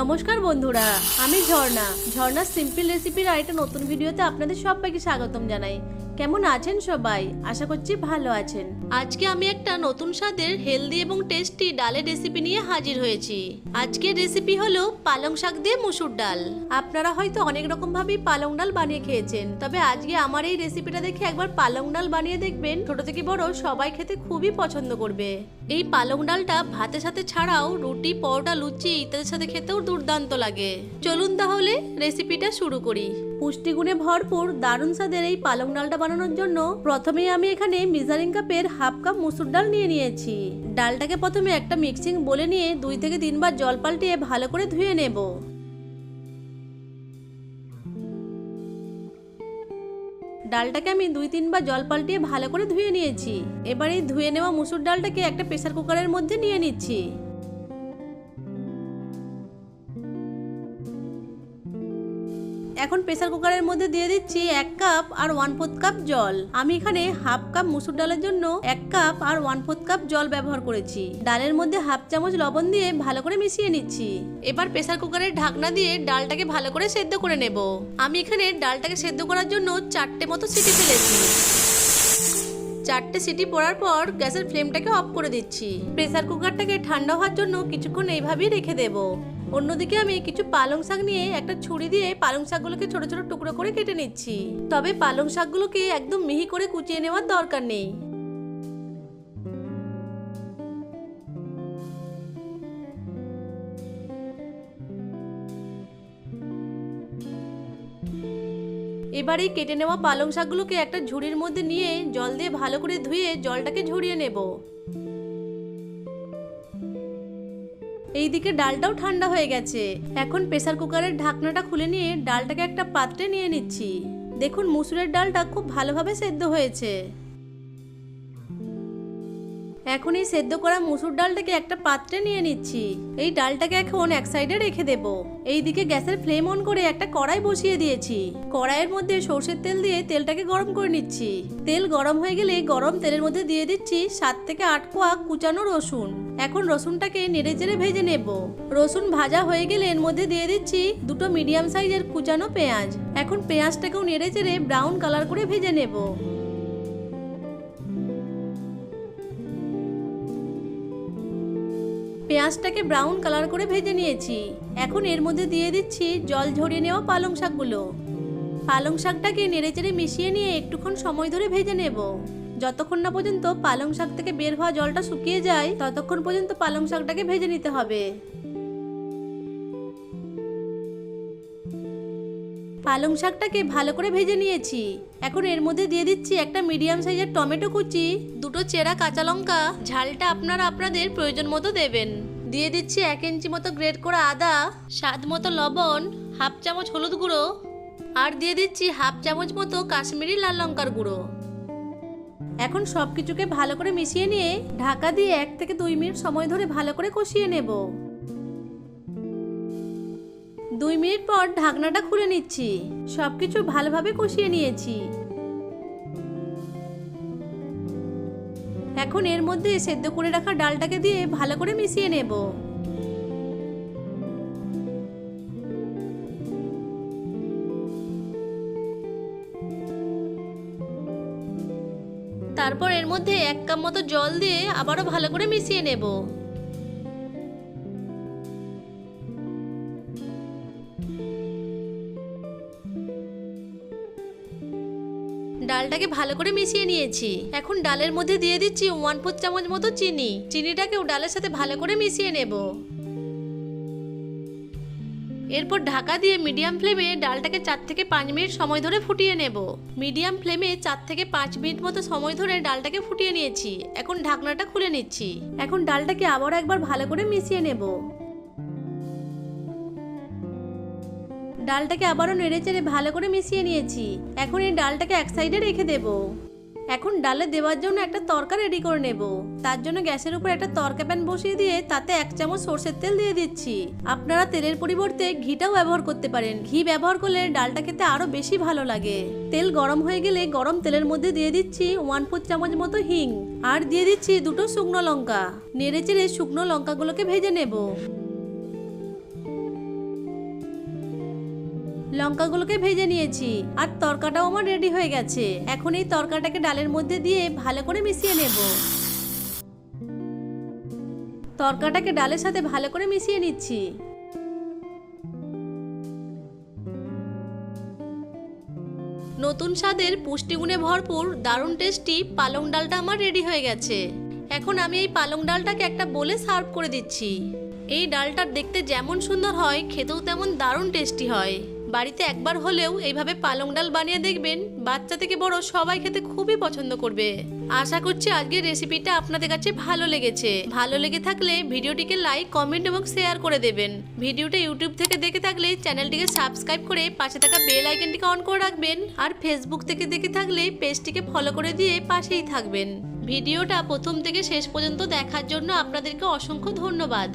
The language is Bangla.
নমস্কার বন্ধুরা আমি ঝর্ণা। ঝর্ণার সিম্পল রেসিপির আরেকটা নতুন ভিডিওতে আপনাদের সবাইকে স্বাগতম জানাই। কেমন আছেন সবাই? আশা করছি ভালো আছেন। আজকে আমি একটা নতুন স্বাদের হেলদি এবং টেস্টি ডালের রেসিপি নিয়ে হাজির হয়েছি। আজকের রেসিপি হলো পালং শাক দিয়ে মুসুর ডাল। আপনারা হয়তো অনেক রকম ভাবেই পালং ডাল বানিয়ে খেয়েছেন, তবে আজকে আমার এই রেসিপিটা দেখে একবার পালং ডাল বানিয়ে দেখবেন, ছোট থেকে বড় সবাই খেতে খুবই পছন্দ করবে। এই পালং ডালটা ভাতের সাথে ছাড়াও রুটি, পরোটা, লুচি ইত্যাদির সাথে খেতেও দুর্দান্ত লাগে। চলুন তাহলে রেসিপিটা শুরু করি। পুষ্টিগুণে ভরপুর, দারুণ স্বাদের এই পালং ডালটা বানানোর জন্য প্রথমেই আমি এখানে মিজারিং কাপের হাফ কাপ মুসুর ডাল নিয়ে নিয়েছি। ডালটাকে প্রথমে একটা মিক্সিং বলে নিয়ে দুই থেকে তিনবার জল পাল্টিয়ে ভালো করে ধুয়ে নেব। ডালটাকে আমি দুই তিনবার জল পাল্টিয়ে ভালো করে ধুয়ে নিয়েছি। এবার এই ধুয়ে নেওয়া মুসুর ডালটাকে একটা প্রেসার কুকারের মধ্যে নিয়ে নিচ্ছি। এখন প্রেসার কুকারের মধ্যে দিয়ে দিচ্ছি এক কাপ আর ওয়ান ফোর্থ কাপ জল। আমি এখানে হাফ কাপ মুসুর ডালের জন্য এক কাপ আর ওয়ান ফোর্থ কাপ জল ব্যবহার করেছি। ডালের মধ্যে হাফ চামচ লবণ দিয়ে ভালো করে মিশিয়ে নিচ্ছি। এবার প্রেসার কুকারের ঢাকনা দিয়ে ডালটাকে ভালো করে সেদ্ধ করে নেব। আমি এখানে ডালটাকে সেদ্ধ করার জন্য চারটে মতো সিটি ফেলেছি। চারটে সিটি পড়ার পর গ্যাসের ফ্লেমটাকে অফ করে দিচ্ছি। প্রেসার কুকারটাকে ঠান্ডা হওয়ার জন্য কিছুক্ষণ এইভাবেই রেখে দেব। অন্যদিকে আমি কিছু পালং শাক নিয়ে একটা ছুরি দিয়ে পালং শাকগুলোকে ছোট ছোট টুকরো করে কেটে নিচ্ছি। তবে পালং শাকগুলোকে একদম মিহি করে কুচিয়ে নেওয়ার দরকার নেই। এবার এই কেটে নেওয়া পালং শাকগুলোকে একটা ঝুড়ির মধ্যে নিয়ে জল দিয়ে ভালো করে ধুয়ে জলটাকে ঝরিয়ে নেব। এইদিকে ডালটাও ঠান্ডা হয়ে গেছে। এখন প্রেসার কুকারের ঢাকনাটা খুলে নিয়ে ডালটাকে একটা পাত্রে নিয়ে নিচ্ছি। দেখুন মুসুরের ডালটা খুব ভালোভাবে সেদ্ধ হয়েছে। এখন এই সেদ্ধ করা মুসুর ডালটাকে একটা পাত্রে নিয়ে নিচ্ছি। এই ডালটাকে এখন এক সাইডে রেখে দেব। এইদিকে গ্যাসের ফ্লেম অন করে একটা কড়াই বসিয়ে দিয়েছি। কড়াইয়ের মধ্যে সর্ষের তেল দিয়ে তেলটাকে গরম করে নিচ্ছি। তেল গরম হয়ে গেলে গরম তেলের মধ্যে দিয়ে দিচ্ছি সাত থেকে আট কোয়া কুচানো রসুন। এখন রসুনটাকে নেড়ে চেড়ে ভেজে নেব। রসুন ভাজা হয়ে গেলে এর মধ্যে দিয়ে দিচ্ছি দুটো মিডিয়াম সাইজের কুচানো পেঁয়াজ। এখন পেঁয়াজটাকেও নেড়ে চেড়ে ব্রাউন কালার করে ভেজে নেব। পেঁয়াজটাকে ব্রাউন কালার করে ভেজে নিয়েছি। এখন এর মধ্যে দিয়ে দিচ্ছি জল ঝরিয়ে নেওয়া পালং শাকগুলো। পালং শাকটাকে নেড়েচেড়ে মিশিয়ে নিয়ে একটুক্ষণ সময় ধরে ভেজে নেব। যতক্ষণ না পর্যন্ত পালং শাক থেকে বের হওয়া জলটা শুকিয়ে যায়, ততক্ষণ পর্যন্ত পালং শাকটাকে ভেজে নিতে হবে। পালং শাকটাকে ভালো করে ভেজে নিয়েছি। এখন এর মধ্যে দিয়ে দিচ্ছি একটা মিডিয়াম সাইজের টমেটো কুচি, দুটো চেরা কাঁচা লঙ্কা, ঝালটা আপনারা আপনাদের প্রয়োজন মতো দেবেন। দিয়ে দিচ্ছি এক ইঞ্চি মতো গ্রেট করা আদা, স্বাদ মতো লবণ, হাফ চামচ হলুদ গুঁড়ো, আর দিয়ে দিচ্ছি হাফ চামচ মতো কাশ্মীরি লাল লঙ্কার গুঁড়ো। এখন সব কিছুকে ভালো করে মিশিয়ে নিয়ে ঢাকা দিয়ে এক থেকে দুই মিনিট সময় ধরে ভালো করে কষিয়ে নেব। দুই মিনিট পর ঢাকনাটা খুলে নিচ্ছি। সবকিছু ভালোভাবে কষিয়ে নিয়েছি। এখন এর মধ্যে সেদ্ধ করে রাখা ডালটাকে দিয়ে ভালো করে মিশিয়ে নেব। তারপর এর মধ্যে এক কাপ মতো জল দিয়ে আবারও ভালো করে মিশিয়ে নেব। ডালটাকে ভালো করে মিশিয়ে নিয়েছি। এখন ডালের মধ্যে দিয়ে দিচ্ছি ওয়ান ফোর চামচ মতো চিনি। চিনিটাকেও ডালের সাথে ভালো করে মিশিয়ে নেব। এরপর ঢাকা দিয়ে মিডিয়াম ফ্লেমে ডালটাকে চার থেকে পাঁচ মিনিট সময় ধরে ফুটিয়ে নেব। মিডিয়াম ফ্লেমে চার থেকে পাঁচ মিনিট মতো সময় ধরে ডালটাকে ফুটিয়ে নিয়েছি। এখন ঢাকনাটা খুলে নিচ্ছি। এখন ডালটাকে আবার একবার ভালো করে মিশিয়ে নেব। ডালটাকে আবারও নেড়ে চেড়ে ভালো করে মিশিয়ে নিয়েছি। এখন এই ডালটাকে এক সাইডে রেখে দেব। এখন ডালে দেওয়ার জন্য একটা তরকা রেডি করে নেব। তার জন্য গ্যাসের উপর একটা তরকা প্যান বসিয়ে দিয়ে তাতে এক চামচ সর্ষের তেল দিয়ে দিচ্ছি। আপনারা তেলের পরিবর্তে ঘিটাও ব্যবহার করতে পারেন। ঘি ব্যবহার করলে ডালটা খেতে আরও বেশি ভালো লাগে। তেল গরম হয়ে গেলে গরম তেলের মধ্যে দিয়ে দিচ্ছি ওয়ান ফোর চামচ মতো হিং। আর দিয়ে দিচ্ছি দুটো শুকনো লঙ্কা। নেড়ে চেড়ে শুকনো লঙ্কাগুলোকে ভেজে নেব। লঙ্কাগুলোকে ভেজে নিয়েছি। আর তরকাটাও আমার রেডি হয়ে গেছে। এখন এই তরকাটাকে ডালের মধ্যে দিয়ে ভালো করে মিশিয়ে নেব। তরকাটাকে ডালের সাথে ভালো করে মিশিয়ে নিচ্ছি। নতুন স্বাদের পুষ্টিগুণে ভরপুর, দারুণ টেস্টি পালং ডালটা আমার রেডি হয়ে গেছে। এখন আমি এই পালং ডালটাকে একটা বলে সার্ভ করে দিচ্ছি। এই ডালটা দেখতে যেমন সুন্দর হয়, খেতেও তেমন দারুণ টেস্টি হয়। বাড়িতে একবার হলেও এইভাবে পালং ডাল বানিয়ে দেখবেন, বাচ্চা থেকে বড় সবাই খেতে খুবই পছন্দ করবে। আশা করছি আজকের রেসিপিটা আপনাদের কাছে ভালো লেগেছে। ভালো লেগে থাকলে ভিডিওটিকে লাইক, কমেন্ট এবং শেয়ার করে দেবেন। ভিডিওটা ইউটিউব থেকে দেখে থাকলে চ্যানেলটিকে সাবস্ক্রাইব করে পাশে থাকা বেল আইকনটিকে অন করে রাখবেন আর ফেসবুক থেকে দেখে থাকলে পেজটিকে ফলো করে দিয়ে পাশেই থাকবেন। ভিডিওটা প্রথম থেকে শেষ পর্যন্ত দেখার জন্য আপনাদেরকে অসংখ্য ধন্যবাদ।